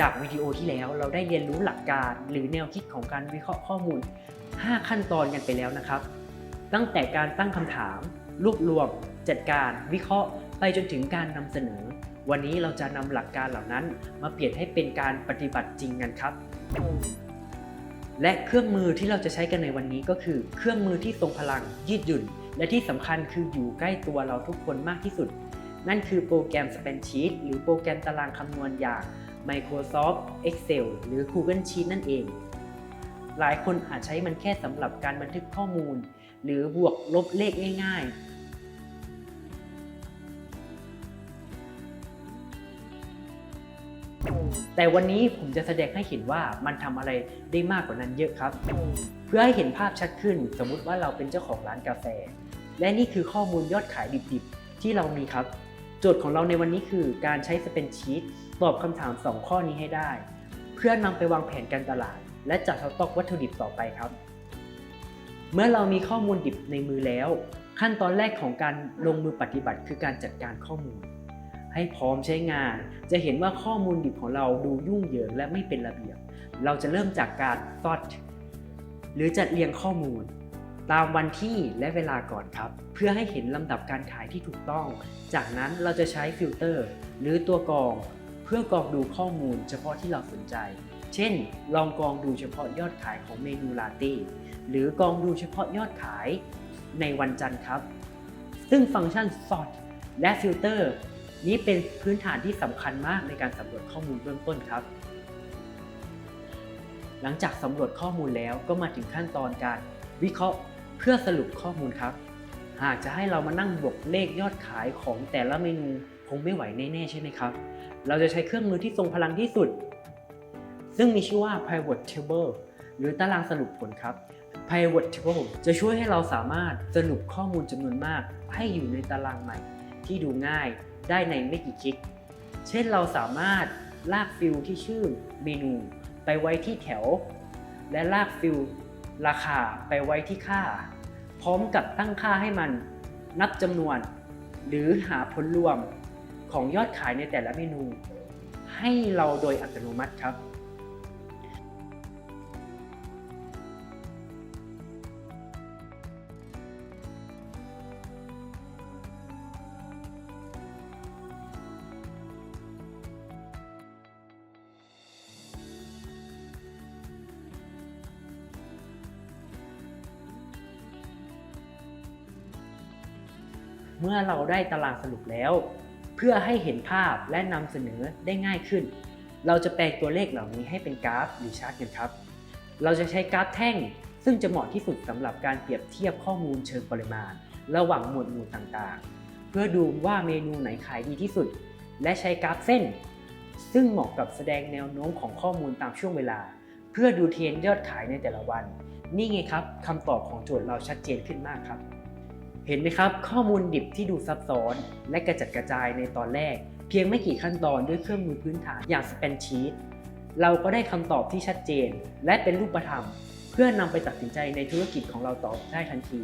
จากวิดีโอที่แล้วเราได้เรียนรู้หลักการหรือแนวคิดของการวิเคราะห์ข้อมูล 5 ขั้นตอนกันไปแล้วนะครับ ตั้งแต่การตั้งคำถาม รวบรวม จัดการ วิเคราะห์ ไปจนถึงการนำเสนอ วันนี้เราจะนำหลักการเหล่านั้นมาเปลี่ยนให้เป็นการปฏิบัติจริงกันครับ และเครื่องมือที่เราจะใช้กันในวันนี้ก็คือ เครื่องมือที่ทรงพลังยืดหยุ่น และที่สำคัญคืออยู่ใกล้ตัวเราทุกคนมากที่สุด นั่นคือโปรแกรม Spreadsheet หรือโปรแกรมตารางคำนวณอย่าง Microsoft Excel หรือ Google Sheet นั่นเอง หลายคนอาจใช้มันแค่สำหรับการบันทึกข้อมูล หรือบวกลบเลขง่ายๆ แต่วันนี้ผมจะแสดงให้เห็นว่ามันทำอะไรได้มากกว่านั้นเยอะครับ เพื่อให้เห็นภาพชัดขึ้น สมมุติว่าเราเป็นเจ้าของร้านกาแฟ และนี่คือข้อมูลยอดขายดิบๆ ที่เรามีครับ โจทย์ของเราในวันนี้คือการใช้สเปนชีตตอบคำถาม 2 ข้อนี้ให้ได้ เพื่อนำไปวางแผนการตลาด และจัดสต็อกวัตถุดิบต่อไปครับ เมื่อเรามีข้อมูลดิบในมือแล้ว ขั้นตอนแรกของการลงมือปฏิบัติคือการจัดการข้อมูล ให้พร้อมใช้งาน จะเห็นว่าข้อมูลดิบของเราดูยุ่งเหยิงและไม่เป็นระเบียบ เราจะเริ่มจากการ sort หรือจัดเรียงข้อมูล ตามวันที่และเวลาก่อนครับ เพื่อให้เห็นลำดับการขายที่ถูกต้อง จากนั้นเราจะใช้ฟิลเตอร์หรือตัวกรอง เพื่อกรองดูข้อมูลเฉพาะที่เราสนใจ เช่น ลองกรองดูเฉพาะยอดขายของเมนูลาเต้หรือกรองดูเฉพาะยอดขายในวันจันทร์ครับ ซึ่งฟังก์ชัน sort และ filter นี้เป็นพื้นฐานที่สำคัญมากในการสำรวจข้อมูลเบื้องต้นครับ หลังจากสำรวจข้อมูลแล้วก็มาถึงขั้นตอนการวิเคราะห์เพื่อสรุปข้อมูลครับ หากจะให้เรามานั่งบวกเลขยอดขายของแต่ละเมนูคงไม่ไหวแน่ๆใช่ไหมครับ เราจะใช้เครื่องมือที่ทรงพลังที่สุด ซึ่งมีชื่อว่า pivot table หรือตารางสรุปผลครับ pivot table จะช่วยให้เราสามารถสรุปข้อมูลจำนวนมาก ให้อยู่ในตารางใหม่ที่ดูง่าย ได้ในไม่กี่คลิก เช่นเราสามารถลากฟิลที่ชื่อเมนูไปไว้ที่แถว และลากฟิลราคาไปไว้ที่ค่า พร้อมกับตั้งค่าให้มันนับจำนวน หรือหาผลรวมของยอดขายในแต่ละเมนู ให้เราโดยอัตโนมัติครับ เมื่อเราได้ตารางสรุปแล้ว เพื่อให้เห็นภาพและนำเสนอได้ง่ายขึ้น เราจะแปลงตัวเลขเหล่านี้ให้เป็นกราฟหรือชาร์ตกันครับ เราจะใช้กราฟแท่ง ซึ่งจะเหมาะที่สุดสำหรับการเปรียบเทียบข้อมูลเชิงปริมาณ ระหว่างหมวดหมู่ต่างๆ เพื่อดูว่าเมนูไหนขายดีที่สุด และใช้กราฟเส้น ซึ่งเหมาะกับแสดงแนวโน้มของข้อมูลตามช่วงเวลา เพื่อดูเทรนยอดขายในแต่ละวัน นี่ไงครับคำตอบของโจทย์เราชัดเจนขึ้นมากครับ เห็นไหมครับ ข้อมูลดิบที่ดูซับซ้อน และกระจัดกระจายในตอนแรก เพียงไม่กี่ขั้นตอนด้วยเครื่องมือพื้นฐานอย่าง Spreadsheet เราก็ได้คำตอบที่ชัดเจน และเป็นรูปธรรม เพื่อนำไปตัดสินใจในธุรกิจของเราต่อได้ทันที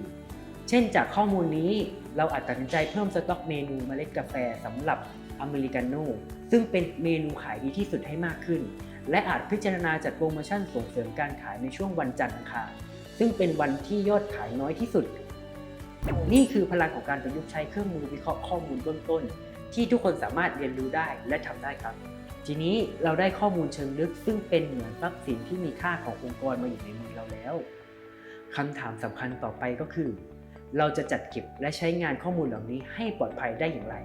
เช่นจากข้อมูลนี้เราอาจตัดสินใจเพิ่มสต็อกเมนูเมล็ดกาแฟสำหรับอเมริกาโน่ซึ่งเป็นเมนูขายดีที่สุดให้มากขึ้น และอาจพิจารณาจัดโปรโมชั่นส่งเสริมการขายในช่วงวันจันทร์อังคารซึ่งเป็นวันที่ยอดขายน้อยที่สุด นี่คือพลังของการประยุกต์ใช้เครื่องมือวิเคราะห์ข้อมูลเบื้องต้น ที่ทุกคนสามารถเรียนรู้ได้และทำได้ครับ ทีนี้เราได้ข้อมูลเชิงลึก ซึ่งเป็นเหมือนทรัพย์สินที่มีค่าขององค์กรมาอยู่ในมือเราแล้วคำถามสำคัญต่อไปก็คือ เราจะจัดเก็บและใช้งานข้อมูลเหล่านี้ให้ปลอดภัยได้อย่างไร